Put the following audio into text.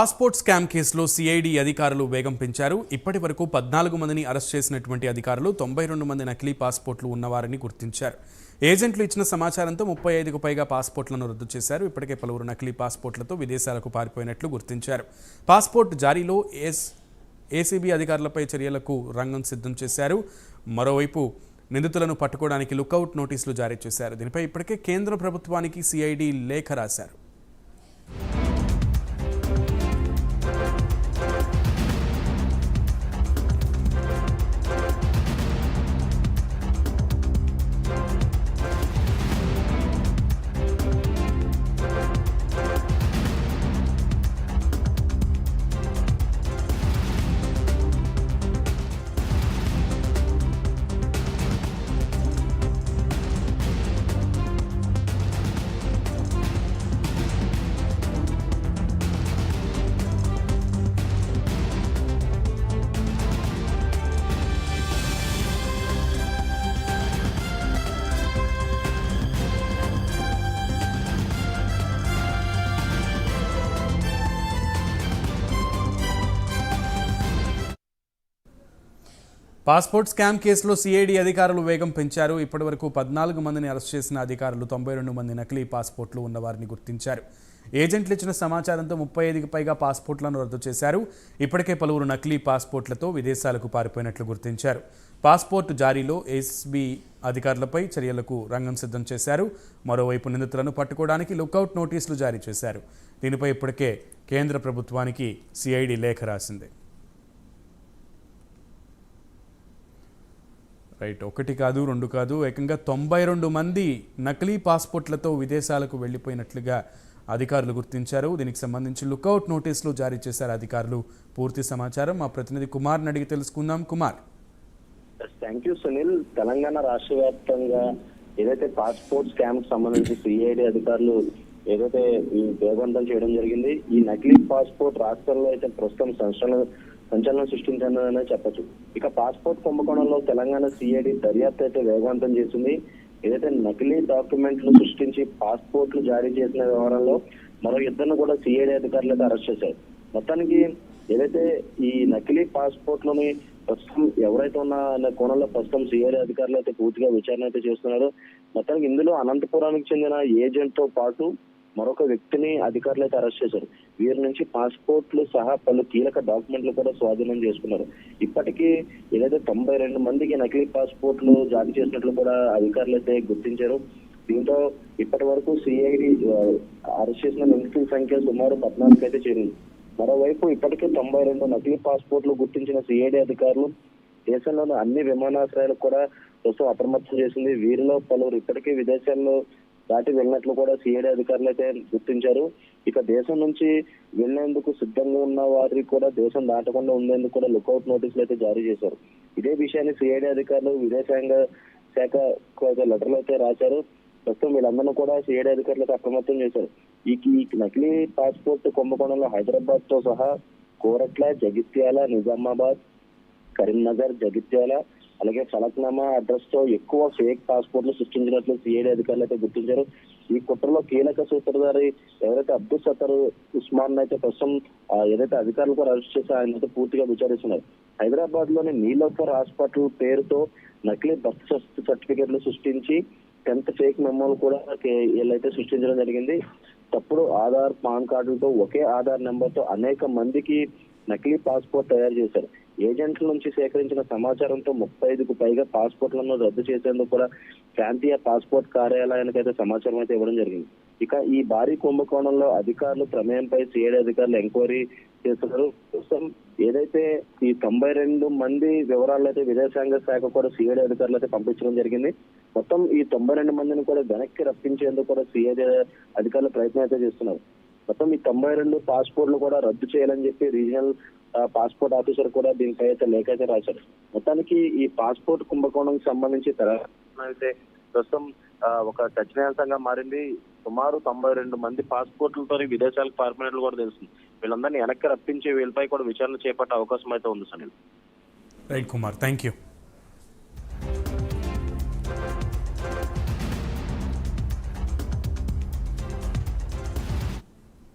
Passport scam కేసులో CID అధికారులు వేగం పెంచారు. ఇప్పటి వరకు పద్నాలుగు మందిని అరెస్ట్ చేసినటువంటి అధికారులు తొంభై రెండు మంది నకిలీ పాస్పోర్ట్లు ఉన్నవారని గుర్తించారు. ఏజెంట్లు ఇచ్చిన సమాచారంతో ముప్పై ఐదుకు పైగా పాస్పోర్ట్లను రద్దు చేశారు. ఇప్పటికే పలువురు నకిలీ పాస్పోర్ట్లతో విదేశాలకు పారిపోయినట్లు గుర్తించారు. పాస్పోర్ట్ జారీలో ఎస్ ఏసీబీ అధికారులపై చర్యలకు రంగం సిద్ధం చేశారు. మరోవైపు నిందితులను పట్టుకోవడానికి లుకౌట్ నోటీసులు జారీ చేశారు. దీనిపై ఇప్పటికే కేంద్ర ప్రభుత్వానికి సిఐడి లేఖ రాశారు. పాస్పోర్ట్ స్కామ్ కేసులో సిఐడి అధికారులు వేగం పెంచారు. ఇప్పటివరకు పద్నాలుగు మందిని అరెస్ట్ చేసిన అధికారులు తొంభై రెండు మంది నకిలీ పాస్పోర్ట్లు ఉన్నవారిని గుర్తించారు. ఏజెంట్లు ఇచ్చిన సమాచారంతో ముప్పై ఐదుకి పైగా పాస్పోర్ట్లను రద్దు చేశారు. ఇప్పటికే పలువురు నకిలీ పాస్పోర్ట్లతో విదేశాలకు పారిపోయినట్లు గుర్తించారు. పాస్పోర్ట్ జారీలో ఎస్బీ అధికారులపై చర్యలకు రంగం సిద్ధం చేశారు. మరోవైపు నిందితులను పట్టుకోవడానికి లుకౌట్ నోటీసులు జారీ చేశారు. దీనిపై ఇప్పటికే కేంద్ర ప్రభుత్వానికి సిఐడి లేఖ రాసింది. రైట్ ఒకటి కాదు రెండు కాదు ఏకంగా తొంభై రెండు మంది నకిలీ పాస్పోర్ట్లతో విదేశాలకు వెళ్ళిపోయినట్లుగా అధికారులు గుర్తించారు. దీనికి సంబంధించి లుకౌట్ నోటీసులు జారీ చేశారు అధికారులు. పూర్తి సమాచారం మా ప్రతినిధి కుమార్ని అడిగి తెలుసుకుందాం. కుమార్. థ్యాంక్ యూ సునీల్ తెలంగాణ రాష్ట్ర వ్యాప్తంగా ఏదైతే పాస్పోర్ట్ స్కామ్కి సంబంధించి సిఐడి అధికారులు ఏదైతే ఈ వేగవంతం చేయడం జరిగింది ఈ నకిలీ పాస్పోర్ట్ రాష్ట్రంలో అయితే ప్రస్తుతం సంస్థలు సంచలనం సృష్టించిందనే చెప్పచ్చు. ఇక పాస్పోర్ట్ కుంభకోణంలో తెలంగాణ సిఐడి దర్యాప్తు అయితే వేగవంతం చేసింది. ఏదైతే నకిలీ డాక్యుమెంట్లు సృష్టించి పాస్పోర్ట్లు జారీ చేసిన వ్యవహారంలో మరో ఇద్దరిని కూడా సిఐడి అధికారులు అయితే అరెస్ట్ చేశారు. మొత్తానికి ఏదైతే ఈ నకిలీ పాస్పోర్ట్లని ప్రస్తుతం ఎవరైతే ఉన్న అనే కోణంలో ప్రస్తుతం సిఐడి అధికారులు అయితే పూర్తిగా విచారణ అయితే చేస్తున్నారు. మొత్తానికి ఇందులో అనంతపురానికి చెందిన ఏజెంట్తో పాటు మరొక వ్యక్తిని అధికారులు అయితే అరెస్ట్ చేశారు. వీరి నుంచి పాస్పోర్ట్లు సహా పలు కీలక డాక్యుమెంట్లు కూడా స్వాధీనం చేసుకున్నారు. ఇప్పటికీ ఏదైతే తొంభై రెండు మందికి నకిలీ పాస్పోర్ట్లు జారీ చేసినట్లు కూడా అధికారులు అయితే గుర్తించారు. దీంతో ఇప్పటి వరకు సిఐడి అరెస్ట్ చేసిన నిందితుల సంఖ్య సుమారు పద్నాలుగు అయితే చేరింది. మరోవైపు ఇప్పటికే తొంభై రెండు నకిలీ పాస్పోర్ట్లు గుర్తించిన సిఐడి అధికారులు దేశంలోని అన్ని విమానాశ్రయాలకు కూడా ప్రస్తుతం అప్రమత్తం చేసింది. వీరిలో పలువురు ఇప్పటికే విదేశాల్లో దాటి వెళ్ళినట్లు కూడా సిఐడి అధికారులు అయితే గుర్తించారు. ఇక దేశం నుంచి వెళ్ళేందుకు సిద్ధంగా ఉన్న వారికి కూడా దేశం దాటకుండా ఉండేందుకు కూడా లుకౌట్ నోటీసులు అయితే జారీ చేశారు. ఇదే విషయాన్ని సిఐడి అధికారులు విదేశాంగ శాఖ లెటర్లు అయితే రాశారు. ప్రస్తుతం వీళ్ళందరినీ కూడా సిఐడి అధికారులకు అప్రమత్తం చేశారు. ఈ ఈ నకిలీ పాస్పోర్ట్ కుంభకోణంలో హైదరాబాద్తో సహా కోరట్ల జగిత్యాల నిజామాబాద్ కరీంనగర్ జగిత్యాల అలాగే ఫలక్నామా అడ్రస్తో ఎక్కువ ఫేక్ పాస్పోర్ట్లు సృష్టించినట్లు సిఐడి అధికారులు అయితే గుర్తించారు. ఈ కుట్రలో కీలక సూత్రధారి ఎవరైతే అబ్దుల్ సత్తర్ ఉస్మాన్ అయితే ప్రస్తుతం ఏదైతే అధికారులు కూడా అరెస్ట్ చేసి ఆయన అయితే పూర్తిగా విచారిస్తున్నారు. హైదరాబాద్లోని నీలోఫర్ హాస్పిటల్ పేరుతో నకిలీ బర్త్ సర్టిఫికెట్లు సృష్టించి టెన్త్ ఫేక్ మెమోలు కూడా వీళ్ళైతే సృష్టించడం జరిగింది. తప్పుడు ఆధార్ పాన్ కార్డులతో ఒకే ఆధార్ నెంబర్తో అనేక మందికి నకిలీ పాస్పోర్ట్ తయారు చేశారు. ఏజెంట్ల నుంచి సేకరించిన సమాచారంతో ముప్పై ఐదుకు పైగా పాస్పోర్ట్లను రద్దు చేసేందుకు కూడా ప్రాంతీయ పాస్పోర్ట్ కార్యాలయానికి అయితే సమాచారం అయితే ఇవ్వడం జరిగింది. ఇక ఈ భారీ కుంభకోణంలో అధికారులు ప్రమేయంపై సిఐడి అధికారులు ఎంక్వైరీ చేస్తున్నారు. ప్రస్తుతం ఏదైతే ఈ తొంభై రెండు మంది వివరాలు అయితే విదేశాంగ శాఖ కూడా సిఐడి అధికారులు అయితే పంపించడం జరిగింది. మొత్తం ఈ తొంభై రెండు మందిని కూడా వెనక్కి రప్పించేందుకు కూడా సిఐడి అధికారులు ప్రయత్నం అయితే చేస్తున్నారు. మొత్తం ఈ తొంభై రెండు పాస్పోర్ట్లు కూడా రద్దు చేయాలని చెప్పి రీజనల్ పాస్పోర్ట్ ఆఫీసర్ కూడా దీనిపై అయితే లేఖ అయితే రాశారు. మొత్తానికి ఈ పాస్పోర్ట్ కుంభకోణం సంబంధించి అయితే ప్రస్తుతం ఒక చర్చనీయాంశంగా మారింది. సుమారు తొంభై రెండు మంది పాస్పోర్ట్లతో విదేశాలకు పారిపోయినట్లు కూడా తెలుస్తుంది. వీళ్ళందరినీ వెనక్కి రప్పించి వీళ్ళపై కూడా విచారణ చేపట్టే అవకాశం అయితే ఉంది Sunil. Right Kumar thank you